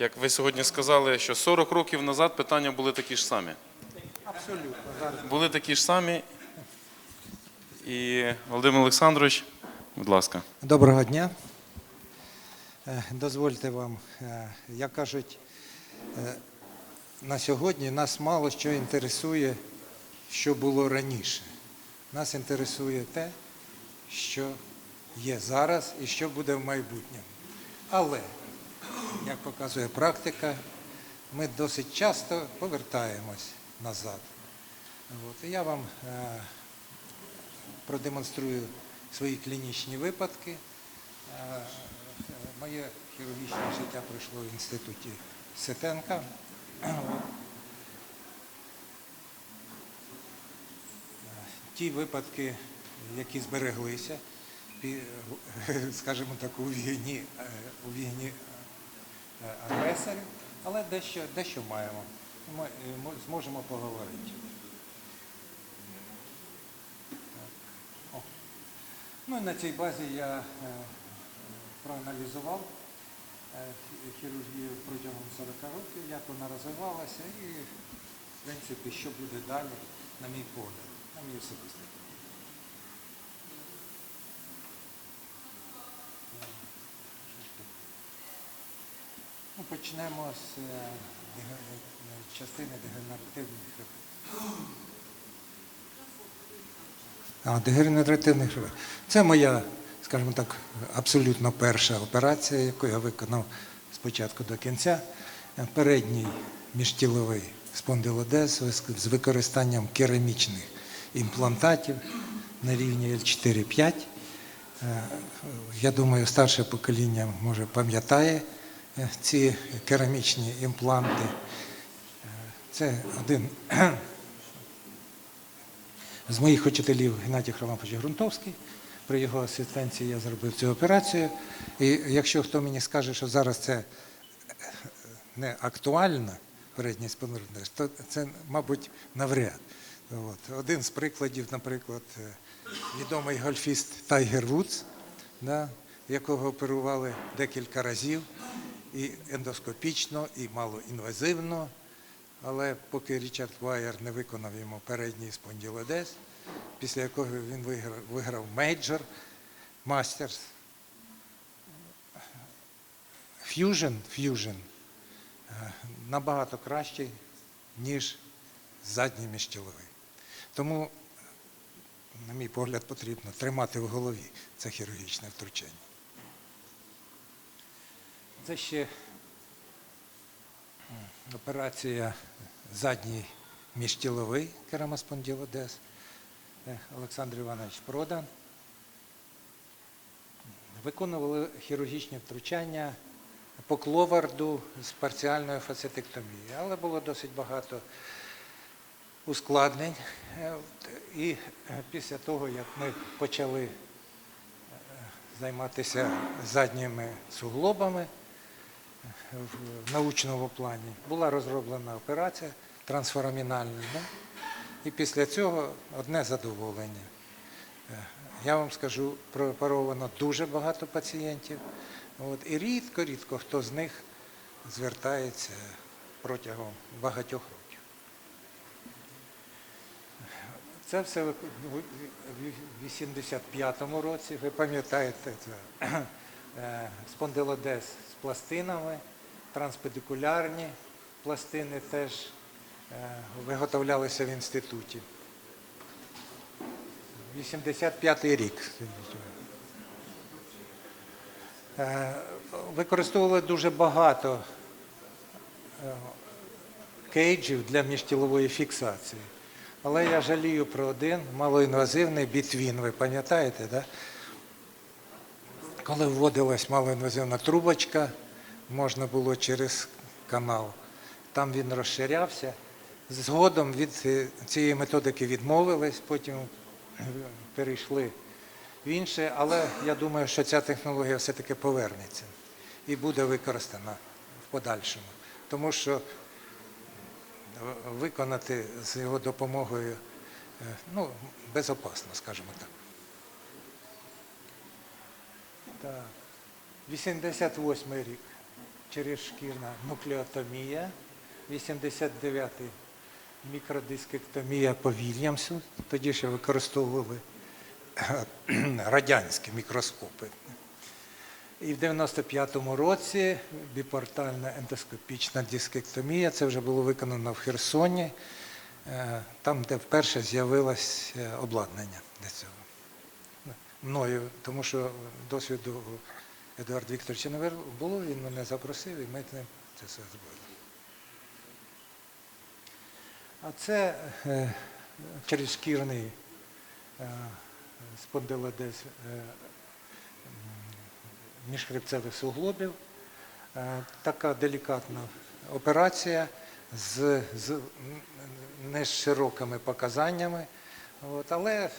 як ви сьогодні сказали, що 40 років назад питання були такі ж самі. Абсолютно. Були такі ж самі. І Володимир Олександрович, будь ласка. Доброго дня. Е, Дозвольте вам, е, як кажуть, е, на сьогодні нас мало що інтересує, що було раніше. Нас інтересує те, що є зараз і що буде в майбутньому. Але, як показує практика, ми досить часто повертаємось назад. От, я вам е, продемонструю свої клінічні випадки. Е, Моє хірургічне життя пройшло в інституті Сетенка. Е, Ті випадки, які збереглися, скажімо так, у війні, у війні агресорів, але дещо, дещо маємо. Ми е, зможемо поговорити. Ну на цій базі я е, е, проаналізував е, хірургію протягом 40 років, як вона розвивалася і, в принципі, що буде далі, на мій погляд, на мій особистий. погляд. Е, що ж тут? Ну, почнемо з е, частини дегенеративних хребет. А, дегенеративних хребет. Це моя, скажімо так, абсолютно перша операція, яку я виконав спочатку до кінця. Е, Передній міжтіловий спондилодез з- використанням керамічних імплантатів на рівні L4-5. Е, Я думаю, старше покоління може пам'ятає ці керамічні імпланти. Е, Це один з моїх учителів Геннадій Хромапович Грунтовський. При його асистенції я зробив цю операцію. І якщо хто мені скаже, що зараз це не актуально, передній спонордез, то це, мабуть, навряд. От. Один з прикладів, наприклад, е, відомий гольфіст Тайгер Вудс, да, якого оперували декілька разів, і ендоскопічно, і малоінвазивно. Але поки Річард Вайер не виконав йому передній спонділодез, після якого він виграв, виграв мейджор, мастерс. Ф'южн, ф'южн набагато кращий, ніж задній міжтіловий. Тому, на мій погляд, потрібно тримати в голові це хірургічне втручання. Це ще операція задній міжтіловий керамоспонділодез. Е, Олександр Іванович Продан. Виконували хірургічні втручання по кловарду з парціальною фацетектомією, але було досить багато ускладнень. Е, І е, після того, як ми почали займатися задніми суглобами, в научному плані була розроблена операція трансфорамінальна. да? І після цього одне задоволення. Е, Я вам скажу, прооперовано дуже багато пацієнтів. От, і рідко-рідко хто з них звертається протягом багатьох років. Це все в 85-му році, ви пам'ятаєте, це е, спондилодез пластинами, транспедикулярні пластини теж е, виготовлялися в інституті. 85-й рік. Е, Використовували дуже багато е, кейджів для міжтілової фіксації. Але я жалію про один малоінвазивний бітвін, ви пам'ятаєте, да? Коли вводилась малоінвазивна трубочка, можна було через канал. Там він розширявся. Згодом від цієї методики відмовились, потім перейшли в інше, але я думаю, що ця технологія все-таки повернеться і буде використана в подальшому. Тому що виконати з його допомогою е, ну, безопасно, скажімо так. Так. 88 рік. черешкірна нуклеотомія, 89-й мікродискектомія по Вільямсу. Тоді ще використовували радянські мікроскопи. І в 95-му році біпортальна ендоскопічна дискектомія. Це вже було виконано в Херсоні, е, там, де вперше з'явилось е, обладнання для цього. Мною, тому що досвіду у Едуарда Вікторовича не було, він мене запросив і ми з ним це все зробили. А це е, черезшкірний е, спондилодез е, міжхребцевих суглобів. Е, Така делікатна операція з, з не з широкими показаннями, от, але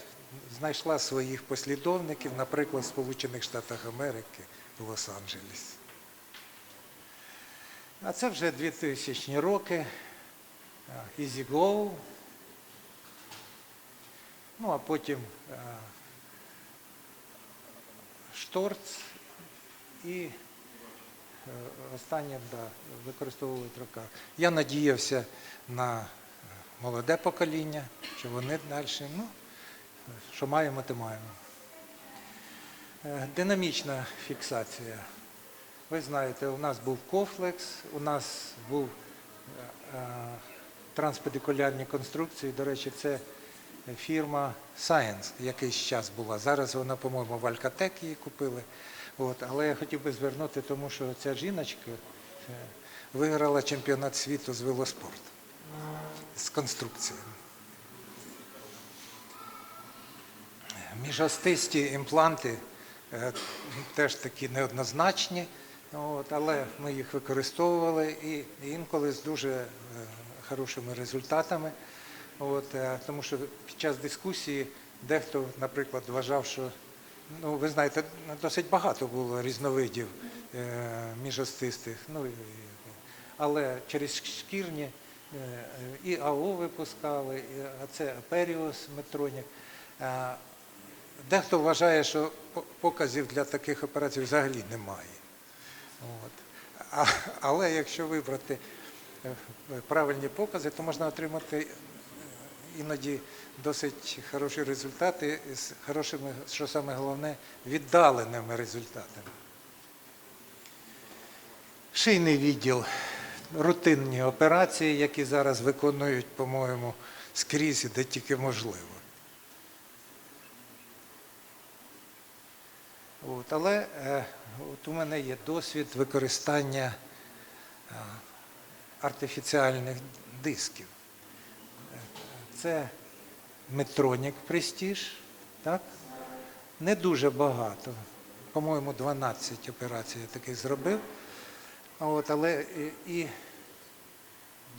знайшла своїх послідовників, наприклад, в Сполучених Штатах Америки в Лос-Анджелесі. А це вже 2000 роки. а, Easy Go. Ну, а потім Шторц і е, останнє да, використовували трока. Я надіявся на е, молоде покоління, що вони далі, ну, що маємо, те маємо. Е, Динамічна фіксація. Ви знаєте, у нас був кофлекс, у нас був е, е, транспедикулярні конструкції. До речі, це фірма Science якийсь час була. Зараз вона, по-моєму, в Алькатек її купили. От. Але я хотів би звернути, тому що ця жіночка виграла чемпіонат світу з велоспорту з конструкціями. Міжостисті імпланти е, теж такі неоднозначні, але ми їх використовували і інколи з дуже е, хорошими результатами. От, е, тому що під час дискусії дехто, наприклад, вважав, що ну, ви знаєте, досить багато було різновидів міжостистих, ну, але через шкірні і АО випускали, а це Аперіус Метронік. Дехто вважає, що показів для таких операцій взагалі немає. От. А, але якщо вибрати е, правильні покази, то можна отримати е, іноді досить хороші результати з хорошими, що саме головне, віддаленими результатами. Шийний відділ, рутинні операції, які зараз виконують, по-моєму, скрізь, де тільки можливо. От, але е, от у мене є досвід використання е, артифіціальних дисків. Це Метронік Prestige, так? Не дуже багато. По-моєму, 12 операцій я таких зробив. От, але і, і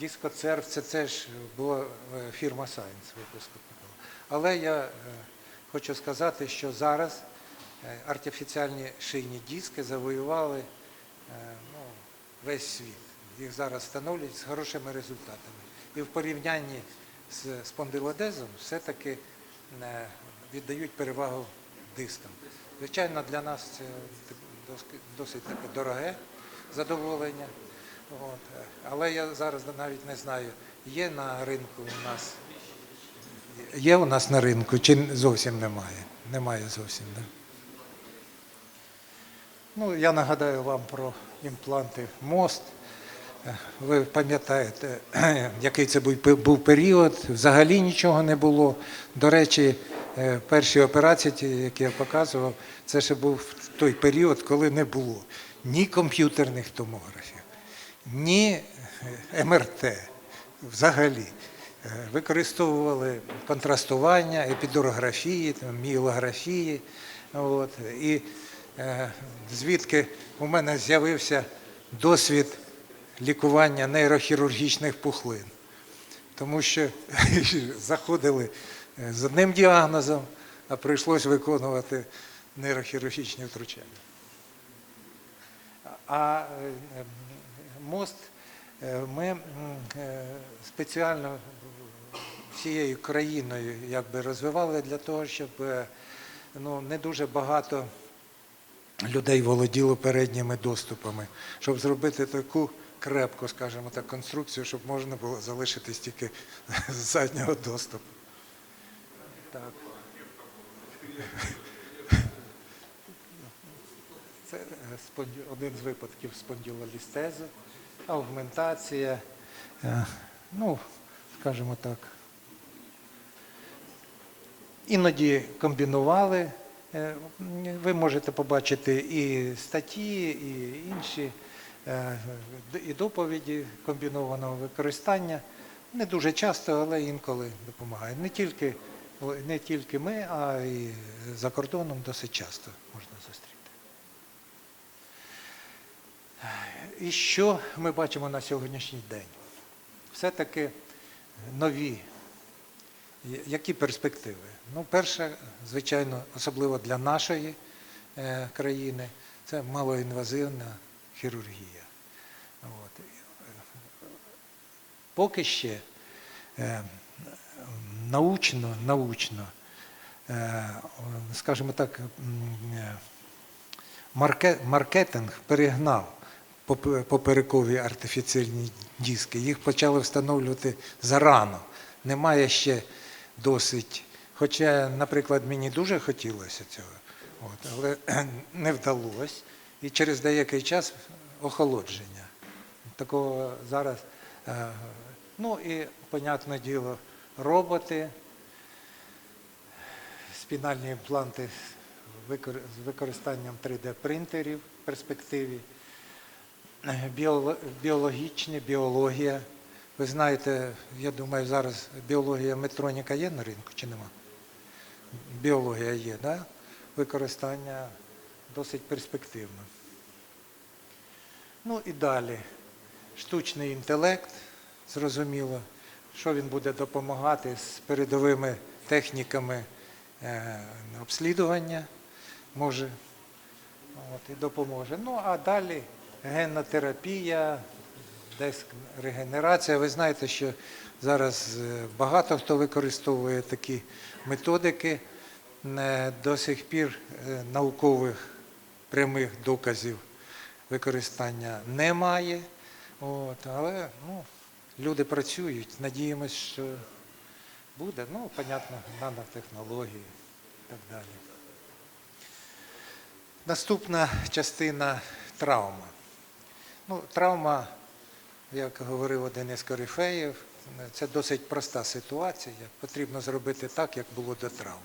Дискоцерв, це теж була е, фірма Science випускала. Але я е, хочу сказати, що зараз артифіціальні шийні диски завоювали е, ну, весь світ. Їх зараз встановлюють з хорошими результатами. І в порівнянні з спондилодезом все-таки е, віддають перевагу дискам. Звичайно, для нас це досить- таке дороге задоволення. От. е, Але я зараз навіть не знаю, є на ринку у нас. Є у нас на ринку, чи зовсім немає? Немає зовсім? Да? Ну, я нагадаю вам про імпланти мост. Е, Ви пам'ятаєте, який це був період, взагалі нічого не було. До речі, е, перші операції, які я показував, це ще був той період, коли не було ні комп'ютерних томографів, ні е, МРТ взагалі. Використовували контрастування, епідурографії, там, мієлографії. От, і звідки у мене з'явився досвід лікування нейрохірургічних пухлин. Тому що заходили е, з одним діагнозом, а прийшлось виконувати нейрохірургічні втручання. А е, е, мост е, ми е, спеціально всією країною якби розвивали для того, щоб е, ну, не дуже багато людей володіло передніми доступами, щоб зробити таку крепку, скажімо так, конструкцію, щоб можна було залишитись тільки з заднього доступу. Так. Це е, один з випадків спондилолістези, аугментація, е, ну, скажімо так. Іноді комбінували. Е, Ви можете побачити і статті, і інші е, і доповіді комбінованого використання. Не дуже часто, але інколи допомагає. Не тільки, не тільки ми, а й за кордоном досить часто можна зустріти. І що ми бачимо на сьогоднішній день? Все-таки нові Які перспективи? Ну, перше, звичайно, особливо для нашої е, країни, це малоінвазивна хірургія. От. Поки ще е, научно, научно, е, скажімо так, маркетинг перегнав поперекові артифіційні диски. Їх почали встановлювати зарано. Немає ще досить. Хоча, наприклад, мені дуже хотілося цього, от, але не вдалося. І через деякий час охолодження. Такого зараз. е, Ну і, понятне діло, роботи, спінальні імпланти з використанням 3D-принтерів в перспективі, біологічні, біологія. Ви знаєте, я думаю, зараз біологія метроніка є на ринку чи нема? Біологія є, да? використання досить перспективно. Ну і далі. Штучний інтелект, зрозуміло, що він буде допомагати з передовими техніками е, обслідування, може, от, і допоможе. Ну а далі геннотерапія, десь регенерація. Ви знаєте, що зараз е, багато хто використовує такі методики. Е, До сих пір е, наукових прямих доказів використання немає. От, але ну, люди працюють, надіємось, що буде. Ну, понятно, нанотехнології і так далі. Наступна частина травма. Ну, травма, як говорив один із корифеїв, це досить проста ситуація. Потрібно зробити так, як було до травми.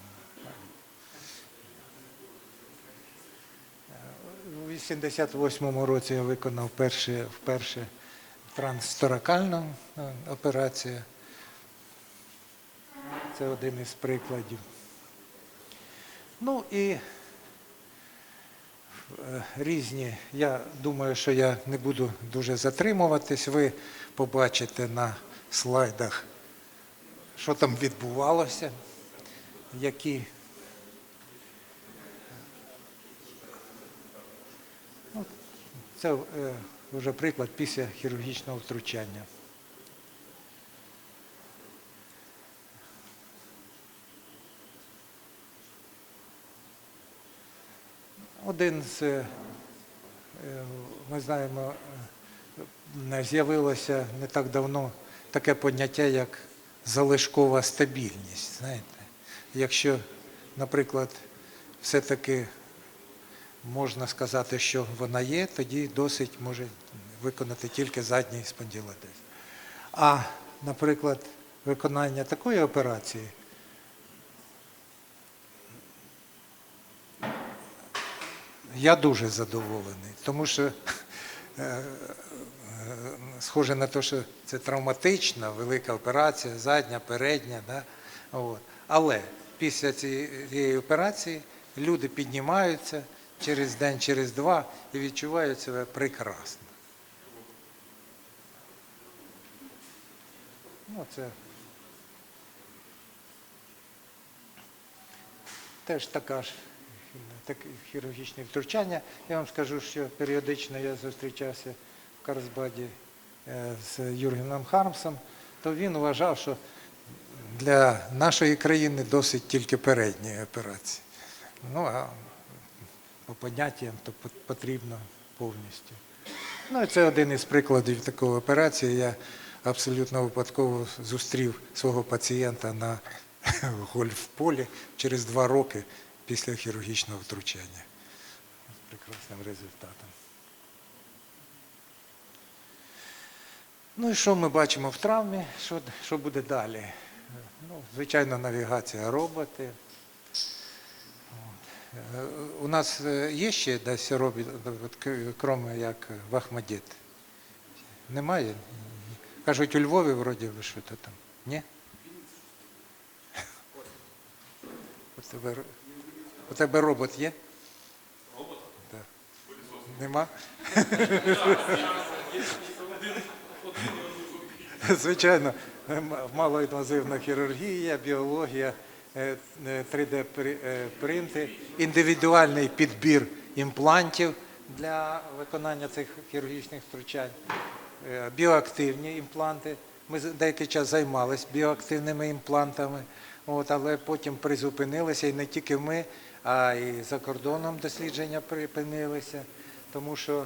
У 88-му році я виконав перше, вперше трансторакальну е, операцію. Це один із прикладів. Ну і різні. Я думаю, що я не буду дуже затримуватись. Ви побачите на слайдах, що там відбувалося, які. Ну, Це е, вже приклад після хірургічного втручання. Один з, е, ми знаємо, е, з'явилося не так давно таке поняття, як залишкова стабільність. Знаєте? Якщо, наприклад, все-таки можна сказати, що вона є, тоді досить може виконати тільки задній спондилотез. А, наприклад, виконання такої операції Я дуже задоволений, тому що е, е, схоже на те, що це травматична велика операція, задня, передня. Да? От. Але після цієї операції люди піднімаються через день, через два і відчувають себе прекрасно. Ну, це теж така ж таке хірургічне втручання. Я вам скажу, що періодично я зустрічався в Карсбаді е, з Юргеном Хармсом, то він вважав, що для нашої країни досить тільки передньої операції. Ну, а по поняттям, то потрібно повністю. Ну, і це один із прикладів такої операції. Я абсолютно випадково зустрів свого пацієнта на гольф-полі через два роки після хірургічного втручання. З прекрасним результатом. Ну і що ми бачимо в травмі? Що, що буде далі? Ну, звичайно, навігація роботи. Е, У нас е, є ще десь робіт, от, к- кроме як в Ахмадіт? Немає? Кажуть, у Львові вроді би що то там. Ні? У тебе робот є? Робот? Так. Нема? Звичайно, малоінвазивна хірургія, біологія, 3D-принти, індивідуальний підбір імплантів для виконання цих хірургічних втручань, е, біоактивні імпланти. Ми деякий час займалися біоактивними імплантами, от, але потім призупинилися і не тільки ми, а і за кордоном дослідження припинилися, тому що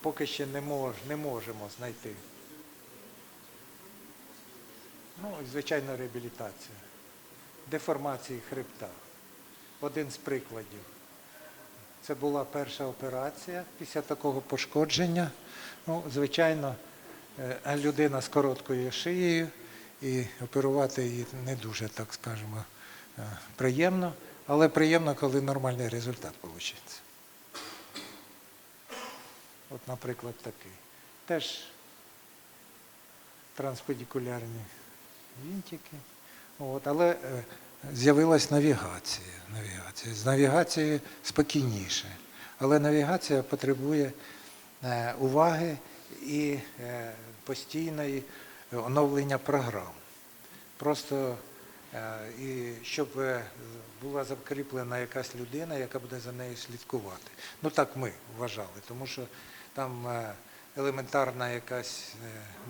поки ще не, мож, не можемо знайти. Ну, звичайно, реабілітація. Деформації хребта. Один з прикладів. Це була перша операція після такого пошкодження. Ну, звичайно, е, людина з короткою шиєю, і оперувати її не дуже, так скажемо, е, приємно, але приємно, коли нормальний результат вийде. От, наприклад, такий. Теж транспедикулярні вінтики. От, але е, з'явилась навігація. навігація. З навігацією спокійніше. Але навігація потребує е, уваги і е, постійної оновлення програм. Просто і щоб е, була закріплена якась людина, яка буде за нею слідкувати. Ну так ми вважали, тому що там е, елементарна якась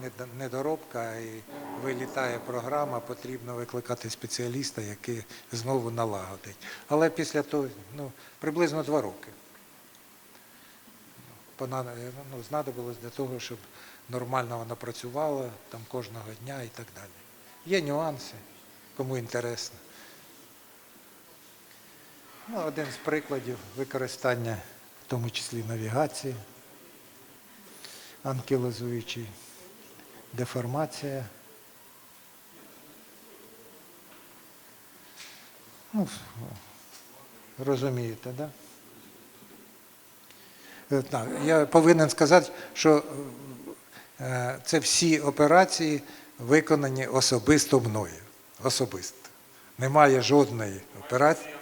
е, недоробка і вилітає програма, потрібно викликати спеціаліста, який знову налагодить. Але після того, ну, приблизно два роки. Ну, знадобилось для того, щоб нормально вона працювала там кожного дня і так далі. Є нюанси, кому інтересно. Ну, один з прикладів використання, в тому числі навігації, анкілозуючий, деформація. Ну, розумієте? Да? Так, я повинен сказати, що е, це всі операції виконані особисто мною. Особисто. Немає жодної операції.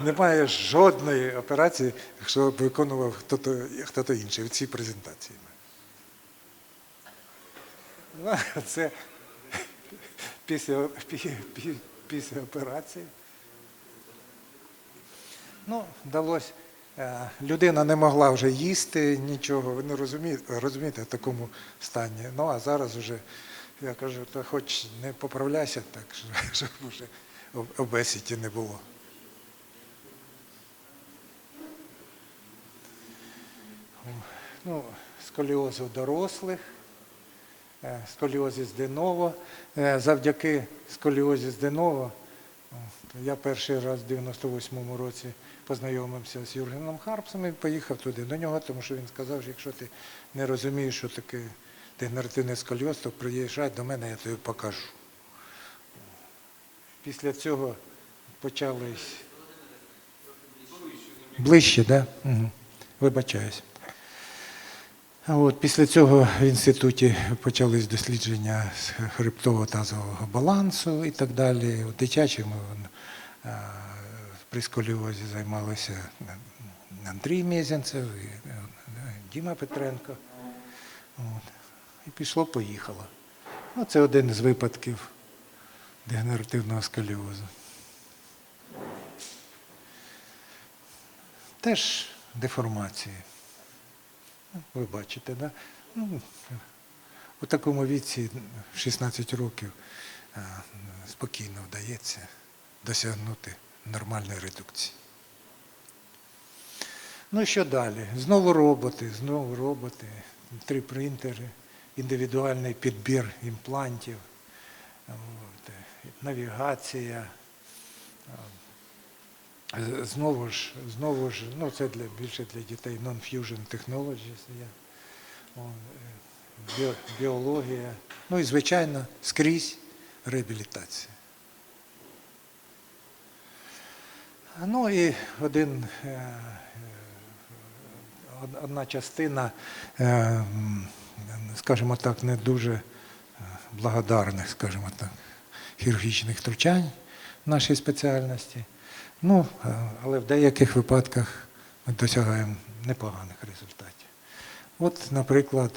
Немає жодної операції, що б виконував хто-то, хто-то інший в цій презентації. Ну, це після, пі- пі- після операції. Ну, вдалося. Е, Людина не могла вже їсти нічого, ви не розумієте, розумієте в такому стані. Ну а зараз вже, я кажу, то хоч не поправляйся так, щоб вже обесіті не було. Ну, сколіоз у дорослих, е, сколіозіс деново. Е, Завдяки сколіозіс деново Я перший раз в 98-му році познайомився з Юргеном Харпсом і поїхав туди до нього, тому що він сказав, що якщо ти не розумієш, що таке дегенеративний сколіоз, то приїжджай до мене, я тобі покажу. Після цього почались ближче? Да? Угу. Вибачаюсь. От після цього в інституті почались дослідження з хребтово-тазового балансу і так далі. У дитячому е, при сколіозі займалися Андрій Мезенцев і е, Діма Петренко. От. І пішло-поїхало. Ну, це один з випадків дегенеративного сколіозу. Теж деформації. Ви бачите, да? ну, у такому віці, 16 років, е, спокійно вдається досягнути нормальної редукції. Ну що далі? Знову роботи, знову роботи, три принтери, індивідуальний підбір імплантів, навігація. Знову ж, знову ж, ну це для, більше для дітей non-fusion technologies є. Е, біо- біологія. Ну і, звичайно, скрізь реабілітація. Ну і один, е, е, од- одна частина, скажімо так, не дуже благодарних, скажімо так, хірургічних втручань в нашій спеціальності. Ну, е, але в деяких випадках ми досягаємо непоганих результатів. От, наприклад,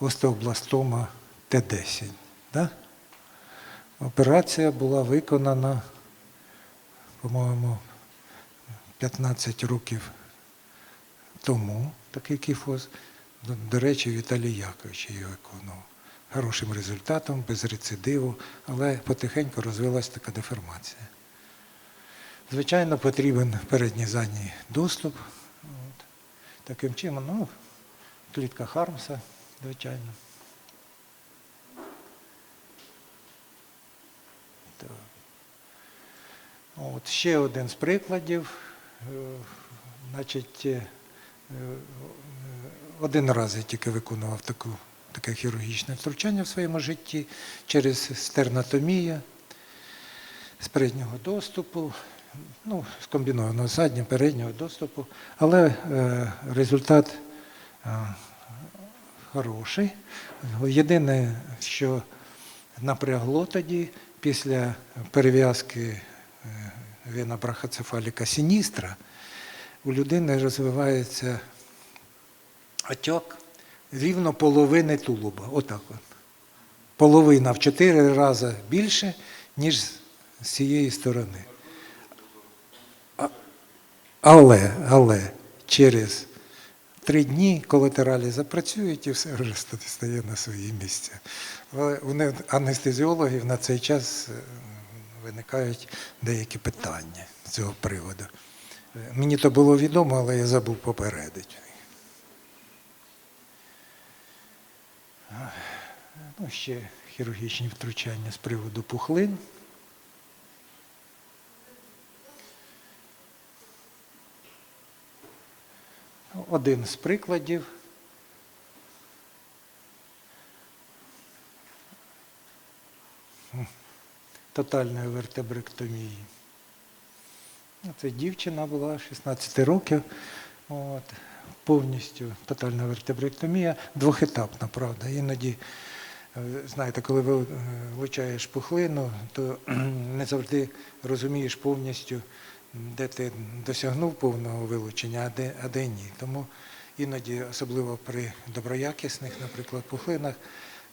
остеобластома Т10. Да? Операція була виконана, по-моєму, 15 років тому такий кіфоз. До, речі, Віталій Якович її виконував. Хорошим результатом, без рецидиву, але потихеньку розвилась така деформація. Звичайно, потрібен передній задній доступ. От. Таким чином, ну, клітка Хармса, звичайно. От, ще один з прикладів. Е, Значить, е, е, один раз я тільки виконував таку, таке хірургічне втручання в своєму житті через стернатомію з переднього доступу, ну, з комбінованого заднього переднього доступу, але е, результат е, хороший. Єдине, що напрягло тоді після перев'язки е, вена брахоцефаліка сіністра, у людини розвивається отек рівно половини тулуба. Отак от. Половина в чотири рази більше, ніж з цієї сторони. Але, але через три дні колатералі запрацюють і все вже стає на свої місця. Але у анестезіологів на цей час е, виникають деякі питання з цього приводу. Е, Мені то було відомо, але я забув попередити. Ну, ще хірургічні втручання з приводу пухлин. Один з прикладів. Тотальної вертебректомії. Це дівчина була 16 років. От, повністю тотальна вертебректомія, двохетапна, правда. Іноді, е, знаєте, коли ви е, влучаєш пухлину, то не завжди розумієш повністю, де ти досягнув повного вилучення, а де, а де ні. Тому іноді, особливо при доброякісних, наприклад, пухлинах,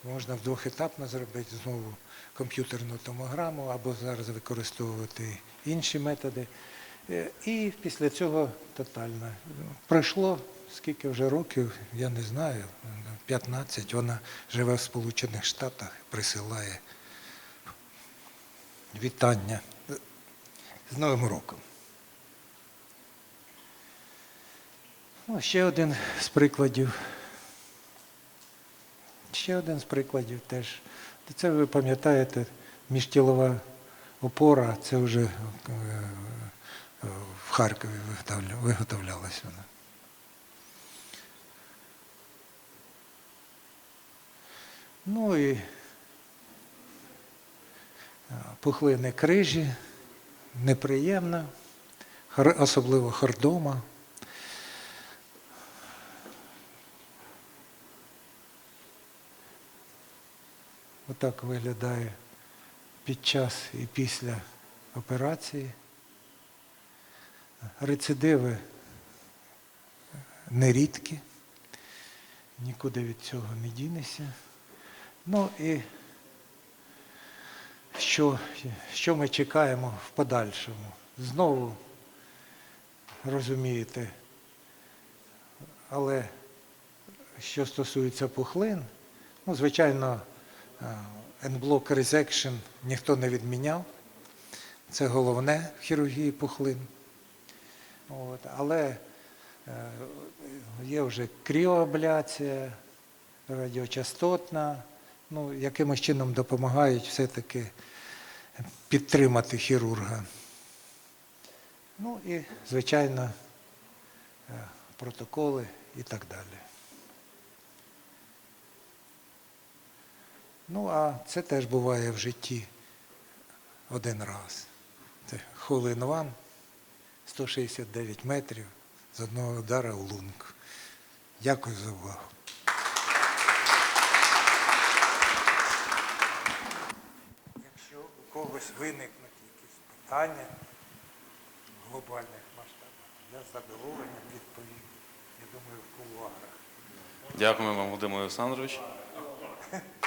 можна двохетапно зробити знову комп'ютерну томограму або зараз використовувати інші методи. Е, І після цього тотально. Пройшло скільки вже років, я не знаю, 15. Вона живе в Сполучених Штатах, присилає вітання з Новим роком. Ну, ще один з прикладів. Ще один з прикладів теж. Це ви пам'ятаєте, міжтілова опора, це вже е, в Харкові виготовля- виготовлялась вона. Ну і е, пухлини крижі, неприємна, особливо хордома. Отак виглядає під час і після операції. Рецидиви нерідкі, нікуди від цього не дінешся. Ну і що, що ми чекаємо в подальшому? Знову розумієте, але що стосується пухлин, ну, звичайно, N-block resection ніхто не відміняв. Це головне в хірургії пухлин. От, але е, є вже кріоабляція, радіочастотна, ну, якимось чином допомагають все-таки підтримати хірурга. Ну і, звичайно, е, протоколи і так далі. Ну, а це теж буває в житті один раз. Це хулин ван 169 метрів з одного удара у лунку. Дякую за увагу. Якщо у когось виникнуть якісь питання в глобальних масштабах, я з задоволенням відповім. Я думаю, в кулуарах. Дякуємо вам, Володимир Олександрович.